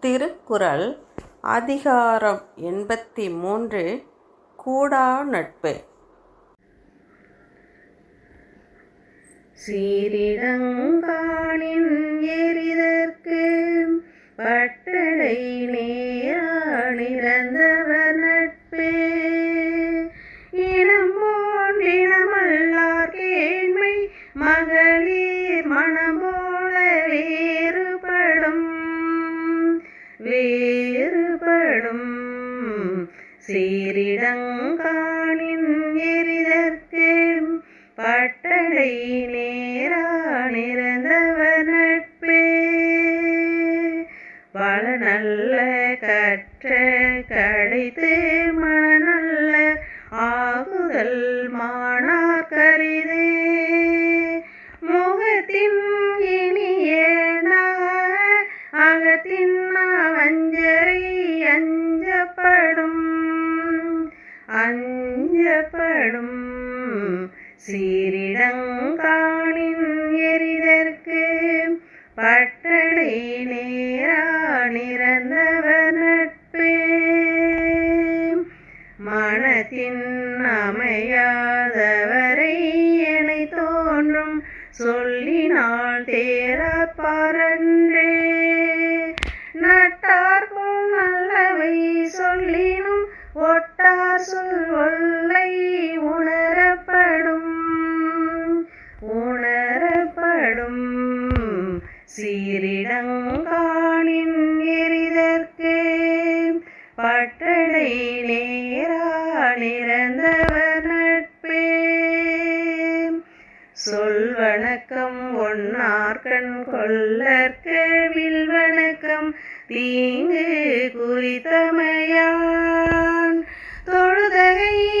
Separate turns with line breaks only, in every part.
திருக்குறள் அதிகாரம் எண்பத்தி மூன்று கூடா நட்பு.
சீரிடங்காணின் எரிதற்கு பட்டடை நேராணிறந்தவர் நிறந்தவன வேறுபடும். சீரிடங்காணின் எரிதற்கே பட்டடை நேரா நிறந்தவனட்பே வள நல்ல கற்ற கடைத்து மனநல்ல சீரிடங்காணின் எரிதற்கு பட்டடை நேரானிறந்தவர் நட்பே. மனத்தின் அமையாதவரை என தோன்றும் சொல்லினால் தேராப்பாரன்றே நட்டார் போல் நல்லவை சொல்லினும் ஒட்டார் சொல் ஒல்லை உணரப்படும் சீரிடங்காணின் எரிதற்கு. பட்டடை நேரானிறந்தவர் நட்பே. சொல் வணக்கம் ஒன்னார்கண் கொல்லற்க வில் வணக்கம் தீங்கு குறித்தமையான். தொழுதகை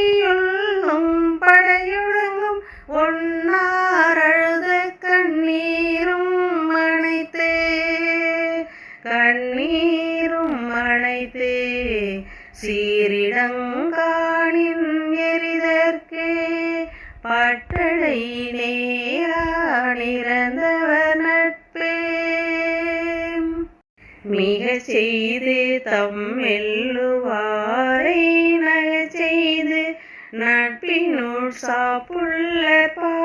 சீரிடங்காணின் எரிதற்கே பட்டடை நேரானிறந்தவர் நட்பே. மிக செய்து தம் மெல்லுவாரை நக செய்து நட்பினுள் சாப்புள்ள பா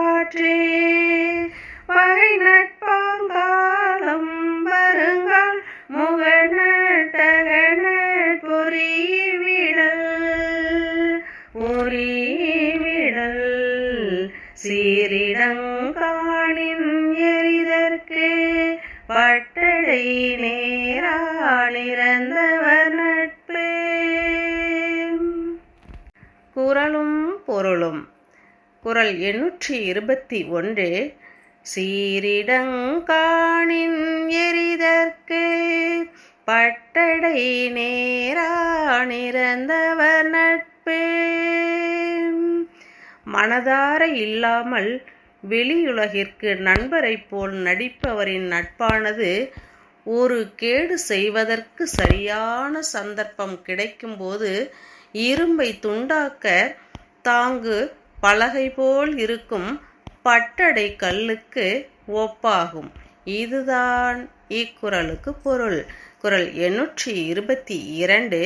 சீரிடங்காணின் எரிதற்கு பட்டடை நேரானிறந்தவர் நட்பே. குரலும் பொருளும். குரல் எண்ணூற்றி இருபத்தி ஒன்று. சீரிடங்காணின் எரிதற்கு பட்டடை நேரானிறந்தவர் நட்பு. மனதார இல்லாமல் வெளியுலகிற்கு நண்பரைப் போல் நடிப்பவரின் நட்பானது ஒரு கேடு செய்வதற்கு சரியான சந்தர்ப்பம் கிடைக்கும்போது இரும்பை துண்டாக்க தாங்கு பலகை போல் இருக்கும் பட்டடை கல்லுக்கு ஒப்பாகும். இதுதான் இக்குறளுக்கு பொருள். குரல் எண்ணூற்றி இருபத்தி இரண்டு.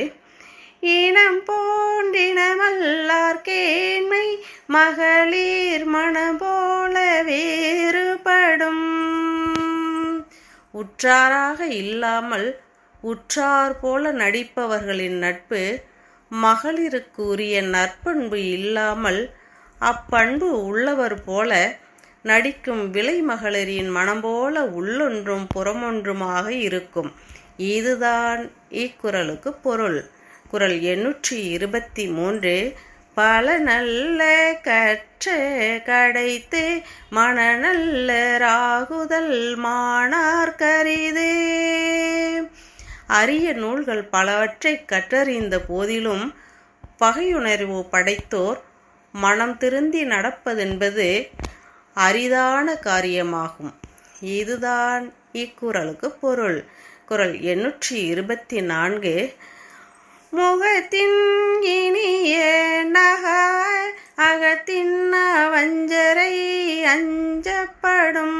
இனம் போன்றினமல்லார் மகளிர் மனம் போல வேறுபடும். உற்றாராக இல்லாமல் உற்றார் போல நடிப்பவர்களின் நட்பு மகளிருக்கு உரிய நற்பண்பு இல்லாமல் அப்பண்பு உள்ளவர் போல நடிக்கும் விலை மகளிரின் மனம் போல உள்ளொன்றும் புறமொன்றுமாக இருக்கும். இதுதான் இக்குறளுக்கு பொருள். குரல் எண்ணூற்றி இருபத்தி மூன்று பல நல்ல கற்ற கடைத்து மனநல்ல ராகுதல் மானார் கரிது. அரிய நூல்கள் பலவற்றை கற்றறிந்த போதிலும் பகையுணர்வு படைத்தோர் மனம் திருந்தி நடப்பதென்பது அரிதான காரியமாகும். இதுதான் இக்குறளுக்கு பொருள். குரல் எண்ணூற்றி இருபத்தி நான்கு முகத்தின் இனிய நக அகத்தின் வஞ்சரை அஞ்சப்படும்.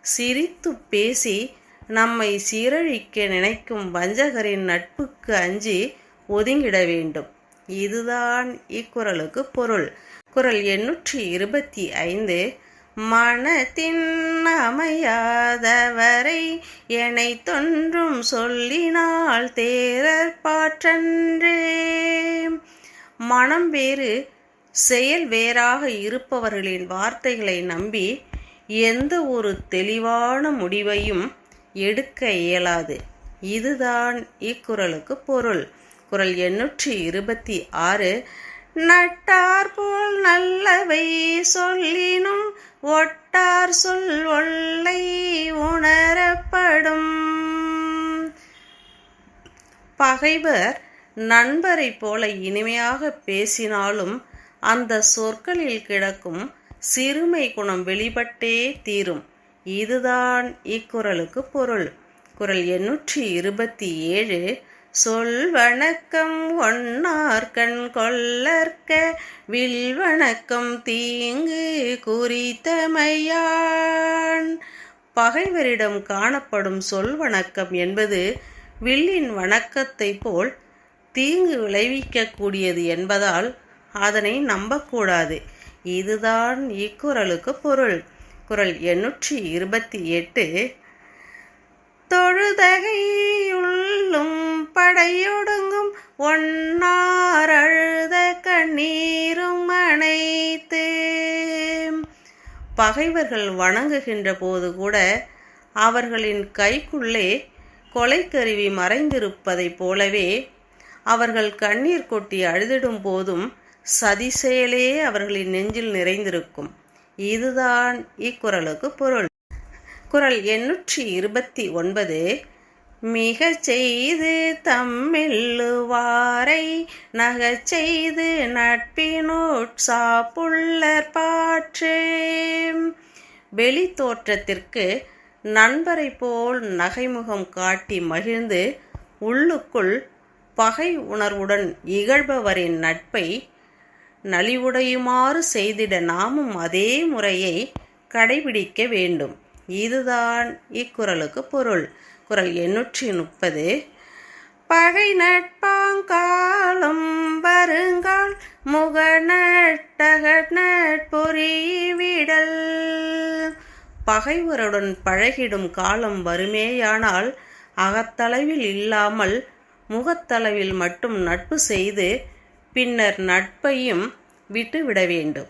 சிரித்து பேசி நம்மை சீரழிக்க நினைக்கும் வஞ்சகரின் நட்புக்கு அஞ்சி ஒதுங்கிட வேண்டும். இதுதான் இக்குறளுக்கு பொருள். குறள் எண்ணூற்றி இருபத்தி ஐந்து மனத்தின் அமையாதவரை என்னை தொன்றும் சொல்லினால் தேரர் பாற்றன்றே. மனம் வேறு செயல் வேறாக இருப்பவர்களின் வார்த்தைகளை நம்பி எந்த ஒரு தெளிவான முடிவையும் எடுக்க இயலாது. இதுதான் இக்குறளுக்கு பொருள். குறள் எண்ணூற்றி இருபத்தி ஆறு நட்டார் போல் நல்லவை சொல்லினும் ஒட்டார் சொல் ஒல்லை உணரப்படும். பகைவர் நண்பரைப் போல இனிமையாக பேசினாலும் அந்த சொற்களில் கிடக்கும் சிறுமை குணம் வெளிப்பட்டே தீரும். இதுதான் இக்குறளுக்கு பொருள். குறள் எண்ணூற்றி இருபத்தி ஏழு சொல் வணக்கம் ஒன்னார்கண் கொள்ளற்க வில் வணக்கம் தீங்கு குறித்தமையான். பகைவரிடம் காணப்படும் சொல் வணக்கம் என்பது வில்லின் வணக்கத்தைப் போல் தீங்கு விளைவிக்கக்கூடியது என்பதால் அதனை நம்பக்கூடாது. இதுதான் இக்குறளுக்கு பொருள். குறள் எண்ணூற்றி இருபத்தி எட்டு தொழுதகையுள்ளும் படையொடுங்கும் ஒன்னாரழுத கண்ணீரும் அனைத்து பகைவர்கள் வணங்குகின்ற போது கூட அவர்களின் கைக்குள்ளே கொலைக்கருவி மறைந்திருப்பதைப் போலவே அவர்கள் கண்ணீர் கொட்டி அழுதிடும் போதும் சதி செயலே அவர்களின் நெஞ்சில் நிறைந்திருக்கும். இதுதான் இக்குறளுக்கு பொருள். குரல் எண்ணூற்றி இருபத்தி ஒன்பது மிக செய்து தம்மெல்லுவாரை நகச் செய்து நட்பினோட்சாப்புள்ளர் பாற்றே வெளி தோற்றத்திற்கு நண்பரை போல் நகைமுகம் காட்டி மகிழ்ந்து உள்ளுக்குள் பகை உணர்வுடன் இகழ்பவரின் நட்பை நலிவுடையுமாறு செய்திட நாமும் அதே முறையை கடைபிடிக்க வேண்டும். இதுதான் இக்குறளுக்கு பொருள். குறள் எண்ணூற்றி முப்பது. பகை நட்பாங்காலம் வருங்கால் முக நட்டக நட்பொறிவிடல் பகைவருடன் பழகிடும் காலம் வருமேயானால் அகத்தளவில் இல்லாமல் முகத்தளவில் மட்டும் நட்பு செய்து பின்னர் நட்பையும் விட்டுவிட வேண்டும்.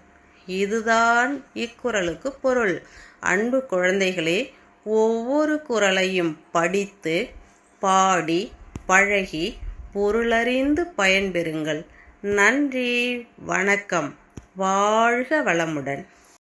இதுதான் இக்குறளுக்கு பொருள். அன்பு குழந்தைகளே ஒவ்வொரு குறளையும் படித்து பாடி பழகி பொருளறிந்து பயன்பெறுங்கள். நன்றி வணக்கம். வாழ்க வளமுடன்.